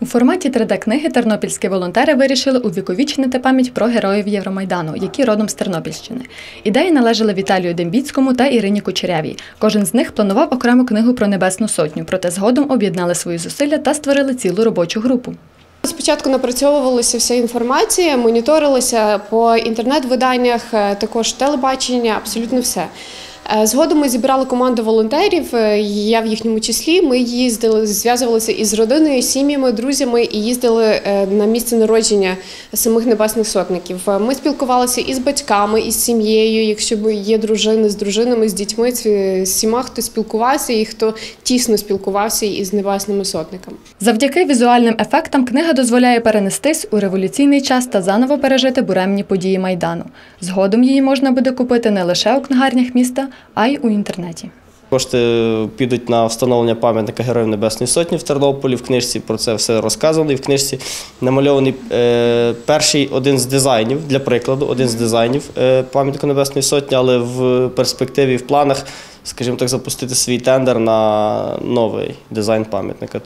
У форматі 3D-книги тернопільські волонтери вирішили увіковічнити пам'ять про героїв Євромайдану, які родом з Тернопільщини. Ідеї належали Віталію Дембіцькому та Ірині Кучерявій. Кожен з них планував окрему книгу про Небесну Сотню, проте згодом об'єднали свої зусилля та створили цілу робочу групу. Спочатку напрацьовувалася вся інформація, моніторилася по інтернет-виданнях, е, також телебачення, абсолютно все. Е, Згодом ми зібрали команду волонтерів, е, я в їхньому числі. Ми їздили, зв'язувалися із родиною, сім'ями, друзями і їздили е, на місце народження самих небесних сотників. Ми спілкувалися із батьками, із сім'єю, якщо є дружини, з дружинами, з дітьми, з всіма, хто спілкувався і хто тісно спілкувався із небесними сотниками. Завдяки візуальним ефектам книга дозволяє перенестись у революційний час та заново пережити буремні події Майдану. Згодом її можна буде купити не лише у книгарнях міста, а й у інтернеті. Кошти підуть на встановлення пам'ятника Героїв Небесної Сотні в Тернополі. В книжці про це все розказано. І в книжці намальований е, перший один з дизайнів, для прикладу, один з дизайнів е, пам'ятника Небесної Сотні, але в перспективі, в планах, скажімо так, запустити свій тендер на новий дизайн пам'ятника.